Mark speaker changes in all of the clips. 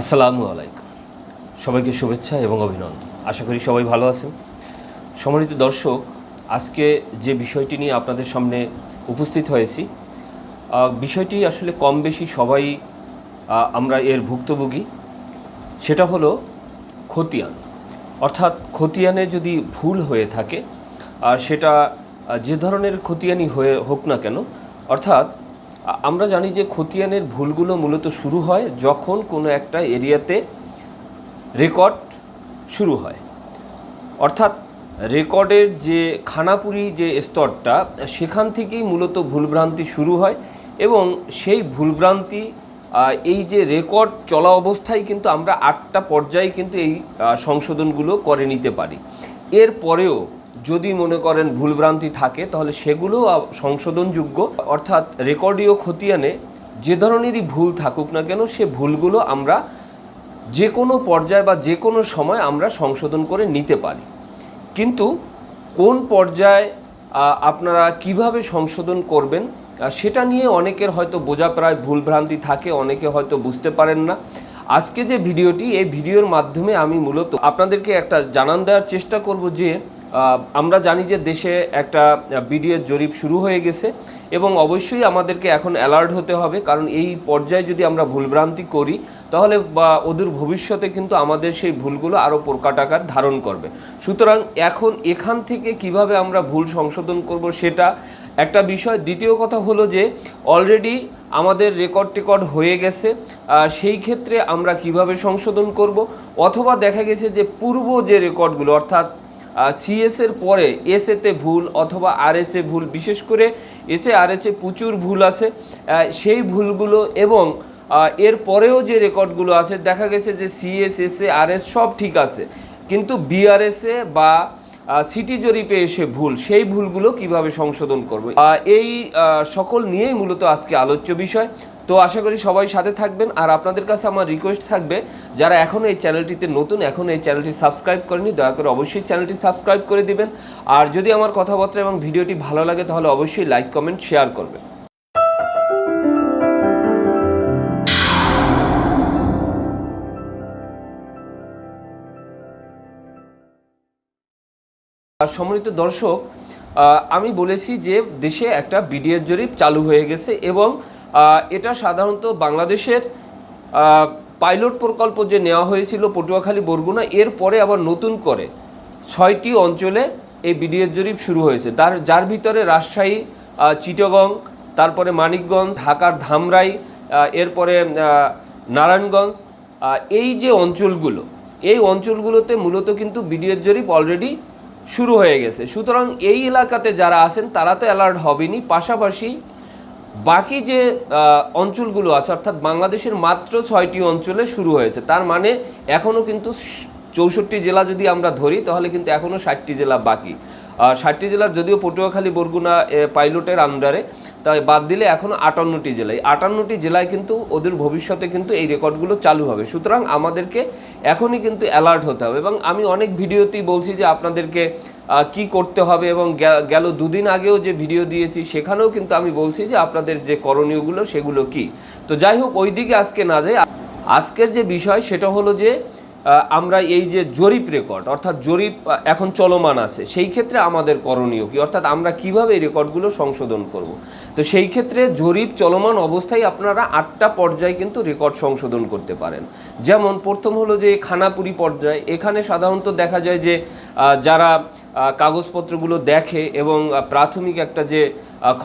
Speaker 1: আসসালামু আলাইকুম। সবাইকে শুভেচ্ছা এবং অভিনন্দন। আশা করি সবাই ভালো আছেন। সম্মানিত দর্শক, আজকে যে বিষয়টি নিয়ে আপনাদের সামনে উপস্থিত হয়েছি বিষয়টি আসলে কম বেশি সবাই আমরা এর ভুক্তভোগী। সেটা হলো খতিয়ান। অর্থাৎ খতিয়ানে যদি ভুল হয়ে থাকে, আর সেটা যে ধরনের খতিয়ানই হয়ে হোক না কেন, অর্থাৎ আমরা জানি যে খতিয়ানের ভুলগুলো মূলত শুরু হয় যখন কোনো একটা এরিয়াতে রেকর্ড শুরু হয়। অর্থাৎ রেকর্ডের যে খানাপুরি যে স্তরটা, সেখান থেকেই মূলত ভুলভ্রান্তি শুরু হয় এবং সেই ভুলভ্রান্তি এই যে রেকর্ড চলা অবস্থায় কিন্তু আমরা আটটা পর্যায়ে কিন্তু এই সংশোধনগুলো করে নিতে পারি। এর পরেও যদি মনে করেন ভুলভ্রান্তি থাকে, তাহলে সেগুলো সংশোধনযোগ্য। অর্থাৎ রেকর্ডীয় খতিয়ানে যে ধরনেরই ভুল থাকুক না কেন, সে ভুলগুলো আমরা যে কোনো পর্যায়ে বা যে কোনো সময় আমরা সংশোধন করে নিতে পারি। কিন্তু কোন পর্যায়ে আপনারা কীভাবে সংশোধন করবেন সেটা নিয়ে অনেকের হয়তো বোঝা প্রায় ভুলভ্রান্তি থাকে, অনেকে হয়তো বুঝতে পারেন না। আজকে যে ভিডিওটি, এই ভিডিওর মাধ্যমে আমি মূলত আপনাদেরকে একটা জানান দেওয়ার চেষ্টা করব যে আমরা জানি যে দেশে একটা বিডিএর জরিপ শুরু হয়ে গেছে এবং অবশ্যই আমাদেরকে এখন অ্যালার্ট হতে হবে, কারণ এই পর্যায়ে যদি আমরা ভুলভ্রান্তি করি, তাহলে বা ওদের ভবিষ্যতে কিন্তু আমাদের সেই ভুলগুলো আরও প্রকাট আকার ধারণ করবে। সুতরাং এখন এখান থেকে কীভাবে আমরা ভুল সংশোধন করব সেটা একটা বিষয়। দ্বিতীয় কথা হলো যে অলরেডি আমাদের রেকর্ড টেকর্ড হয়ে গেছে সেই ক্ষেত্রে আমরা কীভাবে সংশোধন করব? অথবা দেখা গেছে যে পূর্ব যে রেকর্ডগুলো, অর্থাৎ সিএস এর পরে এস এতে ভুল অথবা আর এ ভুল, বিশেষ করে এসে এ প্রচুর ভুল আছে। সেই ভুলগুলো এবং এর পরেও যে রেকর্ডগুলো আছে, দেখা গেছে যে সিএস আর এস সব ঠিক আছে। কিন্তু বিআরএসে বা সিটি জরিপে এসে ভুল, সেই ভুলগুলো কীভাবে সংশোধন করবে? এই সকল নিয়েই মূলত আজকে আলোচ্য বিষয়। তো আশা করি সবাই সাথে থাকবেন। আর আপনাদের কাছে আমার রিকোয়েস্ট থাকবে, যারা এখনও এই চ্যানেলটিতে নতুন, এখন এই চ্যানেলটি সাবস্ক্রাইব করেনি দয়া করে অবশ্যই চ্যানেলটি সাবস্ক্রাইব করে দিবেন। আর যদি আমার কথাবার্তা এবং ভিডিওটি ভালো লাগে, তাহলে অবশ্যই লাইক কমেন্ট শেয়ার করবেন। সম্মানিত দর্শক আমি বলেছি যে দেশে একটা বিডিএর জরিপ চালু হয়ে গেছে এবং এটা সাধারণত বাংলাদেশের পাইলট প্রকল্প যে নেওয়া হয়েছিল পটুয়াখালী, বরগুনা, এর পরে আবার নতুন করে ছয়টি অঞ্চলে এই বিডিএস জরিপ শুরু হয়েছে। তার, যার ভিতরে রাজশাহী চিটাগং, তারপরে মানিকগঞ্জ, ঢাকার ধামরাই এরপরে নারায়ণগঞ্জ এই যে অঞ্চলগুলো, এই অঞ্চলগুলোতে মূলত কিন্তু বিডিএস জরিপ অলরেডি শুরু হয়ে গেছে। সুতরাং এই এলাকাতে যারা আছেন, তারা তো অ্যালার্ট হবেনি পাশাপাশি বাকি যে অঞ্চলগুলো আছে, অর্থাৎ বাংলাদেশের মাত্র ছয়টি অঞ্চলে শুরু হয়েছে, তার মানে এখনও কিন্তু চৌষট্টি জেলা যদি আমরা ধরি, তাহলে কিন্তু এখনও ষাটটি জেলা বাকি। ষাটটি জেলার যদিও পটুয়াখালী, বরগুনা পাইলটের আন্ডারে তাই বাদ দিলে এখন আটান্নটি জেলায়। আটান্নটি জেলায় কিন্তু ওদের ভবিষ্যতে কিন্তু এই রেকর্ডগুলো চালু হবে। সুতরাং আমাদেরকে এখনই কিন্তু অ্যালার্ট হতে হবে এবং আমি অনেক ভিডিওতেই বলছি যে আপনাদেরকে কি করতে হবে এবং গেল দুদিন আগেও যে ভিডিও দিয়েছি সেখানেও কিন্তু আমি বলছি যে আপনাদের যে করণীয়গুলো সেগুলো কি। তো যাই হোক ওই দিকে আজকে না যাই, আজকের যে বিষয় সেটা হলো যে আমরা এই যে জরিপ রেকর্ড অর্থাৎ জরিপ এখন চলমান আছে, সেই ক্ষেত্রে আমাদের করণীয় কি? অর্থাৎ আমরা কীভাবে এই রেকর্ডগুলো সংশোধন করব? তো সেই ক্ষেত্রে জরিপ চলমান অবস্থায় আপনারা আটটা পর্যায়ে কিন্তু রেকর্ড সংশোধন করতে পারেন। যেমন প্রথম হলো যে খানাপুরি পর্যায়, এখানে সাধারণত দেখা যায় যে যারা কাগজপত্রগুলো দেখে এবং প্রাথমিক একটা যে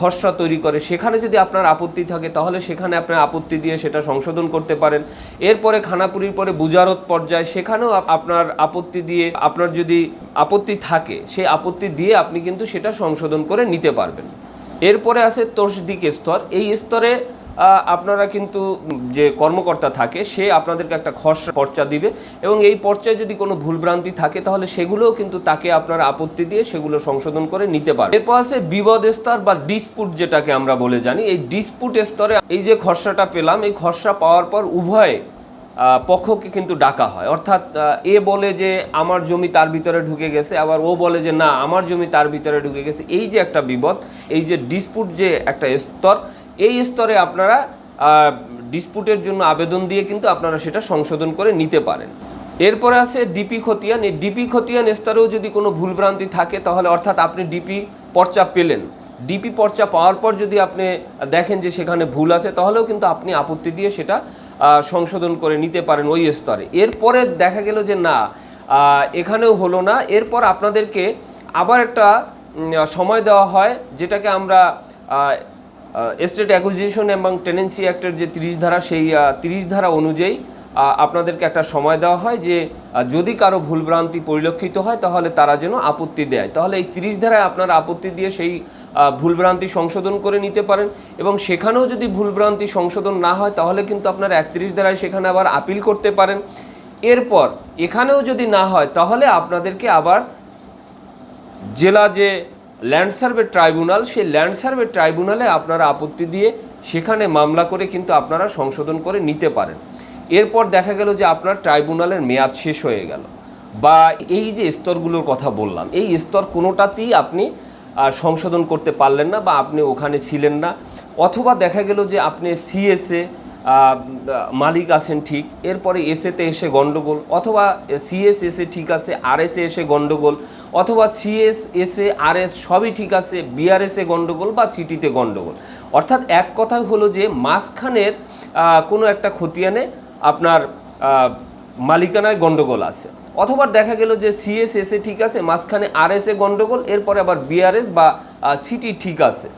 Speaker 1: খসড়া তৈরি করে, সেখানে যদি আপনার আপত্তি থাকে, তাহলে সেখানে আপনার আপত্তি দিয়ে সেটা সংশোধন করতে পারেন। এরপরে খানাপুরির পরে বুজারত পর্যায়ে, সেখানেও আপনার আপত্তি দিয়ে, আপনার যদি আপত্তি থাকে, সেই আপত্তি দিয়ে আপনি কিন্তু সেটা সংশোধন করে নিতে পারবেন। এরপরে আছে তসদিক স্তর। এই স্তরে আপনারা কিন্তু যে কর্মকর্তা থাকে, সে আপনাদেরকে একটা খসড়া পর্চা দিবে এবং এই পর্চায় যদি কোনো ভুলভ্রান্তি থাকে, তাহলে সেগুলোও কিন্তু তাকে আপনারা আপত্তি দিয়ে সেগুলো সংশোধন করে নিতে পারেন। এরপর আছে বিবাদ স্তর বা ডিসপুট যেটাকে আমরা বলে জানি। এই ডিসপুট স্তরে এই যে খসড়াটা পেলাম, এই খসড়া পাওয়ার পর উভয় পক্ষকে কিন্তু ডাকা হয়। অর্থাৎ এ বলে যে আমার জমি তার ভিতরে ঢুকে গেছে, আবার ও বলে যে না, আমার জমি তার ভিতরে ঢুকে গেছে। এই যে একটা বিপদ এই যে ডিসপুট যে একটা স্তর এই স্তরে আপনারা ডিসপুটের জন্য আবেদন দিয়ে কিন্তু আপনারা সেটা সংশোধন করে নিতে পারেন। এরপরে আছে ডিপি খতিয়ান। এই ডিপি খতিয়ান স্তরেও যদি কোনো ভুলভ্রান্তি থাকে, তাহলে অর্থাৎ আপনি ডিপি পর্চা পেলেন। ডিপি পর্চা পাওয়ার পর যদি আপনি দেখেন যে সেখানে ভুল আছে, তাহলেও কিন্তু আপনি আপত্তি দিয়ে সেটা সংশোধন করে নিতে পারেন ওই স্তরে। এরপরে দেখা গেল যে না এখানেও হলো না। এরপর আপনাদেরকে আবার একটা সময় দেওয়া হয়, যেটাকে আমরা এস্টেট অ্যাকুইজিশন এবং টেনেন্সি অ্যাক্টের যে তিরিশ ধারা, সেই তিরিশ ধারা অনুযায়ী আপনাদেরকে একটা সময় দেওয়া হয় যে যদি কারও ভুলভ্রান্তি পরিলক্ষিত হয়, তাহলে তারা যেন আপত্তি দেয়। তাহলে এই তিরিশ ধারায় আপনারা আপত্তি দিয়ে সেই ভুলভ্রান্তি সংশোধন করে নিতে পারেন এবং সেখানেও যদি ভুলভ্রান্তি সংশোধন না হয়, তাহলে কিন্তু আপনারা একত্রিশ ধারায় সেখানে আবার আপিল করতে পারেন। এরপর, এখানেও যদি না হয়, তাহলে আপনাদেরকে আবার জেলা যে ল্যান্ড সার্ভে ট্রাইব্যুনাল সেই ল্যান্ড সার্ভে ট্রাইব্যুনালে আপনারা আপত্তি দিয়ে সেখানে মামলা করে কিন্তু আপনারা সংশোধন করে নিতে পারেন। এরপর দেখা গেল যে আপনার ট্রাইব্যুনালের মেয়াদ শেষ হয়ে গেল। বা এই যে স্তরগুলোর কথা বললাম, এই স্তর কোনোটাতেই আপনি সংশোধন করতে পারলেন না বা আপনি ওখানে ছিলেন না। অথবা দেখা গেল যে আপনি সিএসএ মালিক আছেন ঠিক। এরপরে এসেতে এসে গন্ডগোল, অথবা সিএস এসে ঠিক আছে, আর এসে এসে গন্ডগোল, অথবা সিএস এসে আর এস সবই ঠিক আছে বিআরএসে গণ্ডগোল বা সিটিতে গণ্ডগোল অর্থাৎ এক কথাই হলো যে, মাঝখানের কোনো একটা খতিয়ানে আপনার মালিকানায় গণ্ডগোল আছে। অথবা দেখা গেল যে সিএস এসে ঠিক আছে, মাঝখানে আর এসে গন্ডগোল, এরপরে আবার বিআরএস বা সিটি ঠিক আছে।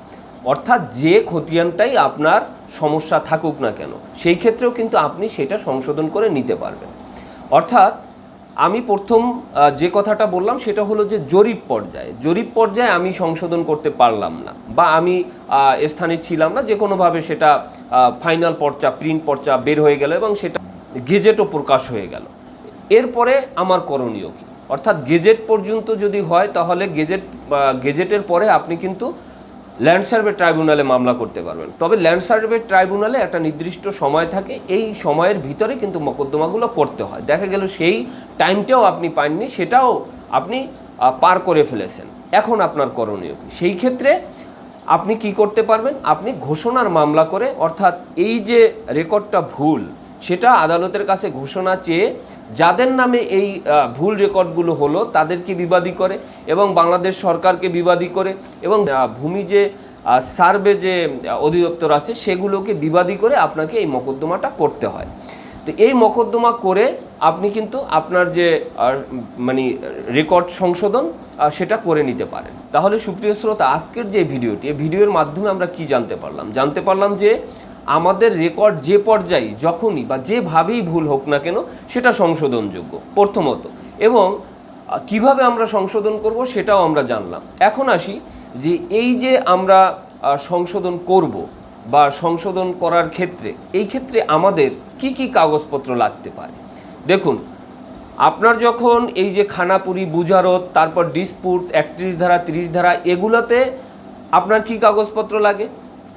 Speaker 1: অর্থাৎ যে খতিয়ানটাই আপনার সমস্যা থাকুক না কেন, সেই ক্ষেত্রেও কিন্তু আপনি সেটা সংশোধন করে নিতে পারবেন। অর্থাৎ আমি প্রথম যে কথাটা বললাম সেটা হলো যে জরিপ পর্যায়ে। জরিপ পর্যায়ে আমি সংশোধন করতে পারলাম না বা আমি স্থানে ছিলাম না যে কোনোভাবে সেটা ফাইনাল পর্চা প্রিন্ট পর্চা বের হয়ে গেল এবং সেটা গেজেটও প্রকাশ হয়ে গেল। এরপরে আমার করণীয় কি? অর্থাৎ গেজেট পর্যন্ত যদি হয় তাহলে গেজেট গেজেটের পরে আপনি কিন্তু ল্যান্ড সার্ভে ট্রাইব্যুনালে মামলা করতে পারবেন। তবে ল্যান্ড সার্ভে ট্রাইব্যুনালে একটা নির্দিষ্ট সময় থাকে, এই সময়ের ভিতরে কিন্তু মোকদ্দমাগুলো করতে হয়। দেখা গেল সেই টাইমটাও আপনি পাননি, সেটাও আপনি পার করে ফেলেছেন। এখন আপনার করণীয় কি? সেই ক্ষেত্রে আপনি কি করতে পারবেন? আপনি ঘোষণার মামলা করে, অর্থাৎ এই যে রেকর্ডটা ভুল সেটা আদালতের কাছে ঘোষণা চেয়ে যাদের নামে এই ভুল রেকর্ডগুলো হলো তাদেরকে বিবাদী করে এবং বাংলাদেশ সরকারকে বিবাদী করে এবং ভূমি যে সার্ভে যে অধিদপ্তর আছে সেগুলোকে বিবাদী করে আপনাকে এই মকদ্দমাটা করতে হয়। তো এই মকদ্দমা করে আপনি কিন্তু আপনার যে মানে রেকর্ড সংশোধন সেটা করে নিতে পারেন। তাহলে সুপ্রিয় শ্রোতা, আজকের যে ভিডিওটি, এই ভিডিওর মাধ্যমে আমরা কি জানতে পারলাম? জানতে পারলাম যে আমাদের রেকর্ড যে পর্যায়ে, যখনই বা যেভাবেই ভুল হোক না কেন, সেটা সংশোধনযোগ্য, প্রথমত। এবং কীভাবে আমরা সংশোধন করব সেটাও আমরা জানলাম। এখন আসি যে এই যে আমরা সংশোধন করব বা সংশোধন করার ক্ষেত্রে, এই ক্ষেত্রে আমাদের কি কি কাগজপত্র লাগতে পারে? দেখুন, আপনার যখন এই যে খানাপুরি, বুজারত, তারপর ডিসপুট একত্রিশ ধারা, তিরিশ ধারা, এগুলোতে আপনার কি কাগজপত্র লাগে?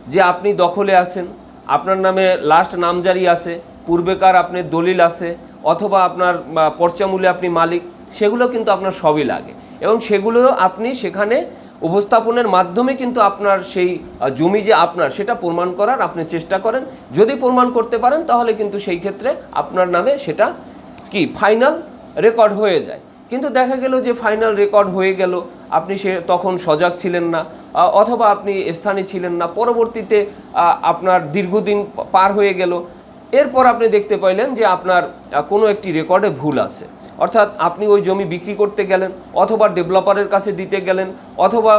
Speaker 1: যে আপনি দখলে আছেন আপনার নামে লাস্ট নামজারি আছে, পূর্বেকার আপনার দলিল আছে, অথবা আপনার পর্চামূল্যে আপনি মালিক, সেগুলো কিন্তু আপনার সবই লাগে। এবং সেগুলো আপনি সেখানে উপস্থাপনের মাধ্যমে কিন্তু আপনার সেই জমি যে আপনার, সেটা প্রমাণ করার আপনি চেষ্টা করেন। যদি প্রমাণ করতে পারেন, তাহলে কিন্তু সেই ক্ষেত্রে আপনার নামে সেটা কি ফাইনাল রেকর্ড হয়ে যায়। কিন্তু দেখা গেল যে ফাইনাল রেকর্ড হয়ে গেল আপনি সে তখন সজাগ ছিলেন না অথবা আপনি স্থানে ছিলেন না, পরবর্তীতে আপনার দীর্ঘদিন পার হয়ে গেল। এরপর আপনি দেখতে পাইলেন যে আপনার কোনো একটি রেকর্ডে ভুল আছে। অর্থাৎ আপনি ওই জমি বিক্রি করতে গেলেন, অথবা ডেভেলপারের কাছে দিতে গেলেন, অথবা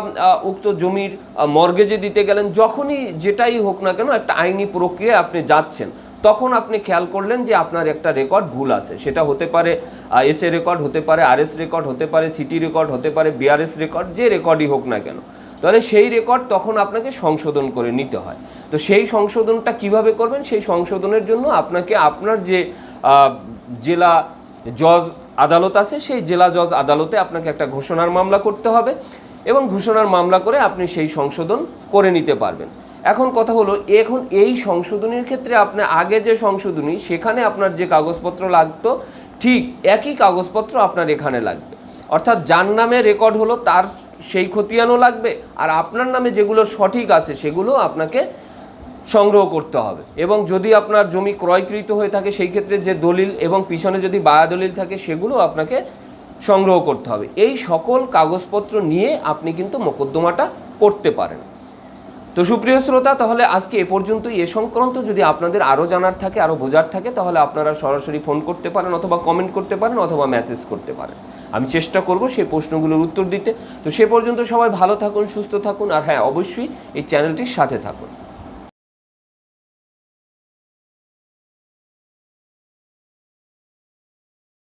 Speaker 1: উক্ত জমির মর্গেজে দিতে গেলেন, যখনই যেটাই হোক না কেন একটা আইনি প্রক্রিয়ায় আপনি যাচ্ছেন। তখন আপনি খেয়াল করলেন যে আপনার একটা রেকর্ড ভুল আছে। সেটা হতে পারে এস এ রেকর্ড হতে পারে আর এস রেকর্ড হতে পারে সিটি রেকর্ড হতে পারে বিআরএস রেকর্ড যে রেকর্ডই হোক না কেন। তাহলে সেই রেকর্ড তখন আপনাকে সংশোধন করে নিতে হয়। তো সেই সংশোধনটা কীভাবে করবেন? সেই সংশোধনের জন্য আপনাকে আপনার যে জেলা জজ আদালত আছে, সেই জেলা জজ আদালতে আপনাকে একটা ঘোষণার মামলা করতে হবে এবং ঘোষণার মামলা করে আপনি সেই সংশোধন করে নিতে পারবেন। এখন কথা হলো, এখন এই সংশোধনীর ক্ষেত্রে আপনার আগে যে সংশোধনী, সেখানে আপনার যে কাগজপত্র লাগতো, ঠিক একই কাগজপত্র আপনার এখানে লাগবে। অর্থাৎ যার নামে রেকর্ড হলো, তার সেই খতিয়ানও লাগবে, আর আপনার নামে যেগুলো সঠিক আছে, সেগুলো আপনাকে সংগ্রহ করতে হবে। এবং যদি আপনার জমি ক্রয়কৃত হয়ে থাকে, সেই ক্ষেত্রে যে দলিল এবং পিছনে যদি বায়া দলিল থাকে, সেগুলো আপনাকে সংগ্রহ করতে হবে। এই সকল কাগজপত্র নিয়ে আপনি কিন্তু মোকদ্দমাটা করতে পারেন। তো সুপ্রিয় শ্রোতা, তাহলে আজকে এ পর্যন্তই। এ সংক্রান্ত যদি আপনাদের আরও জানার থাকে আরও বোঝার থাকে, তাহলে আপনারা সরাসরি ফোন করতে পারেন অথবা কমেন্ট করতে পারেন অথবা মেসেজ করতে পারেন। আমি চেষ্টা করব সেই প্রশ্নগুলোর উত্তর দিতে। তো সে পর্যন্ত সবাই ভালো থাকুন, সুস্থ থাকুন, আর হ্যাঁ অবশ্যই এই চ্যানেলটির সাথে থাকুন।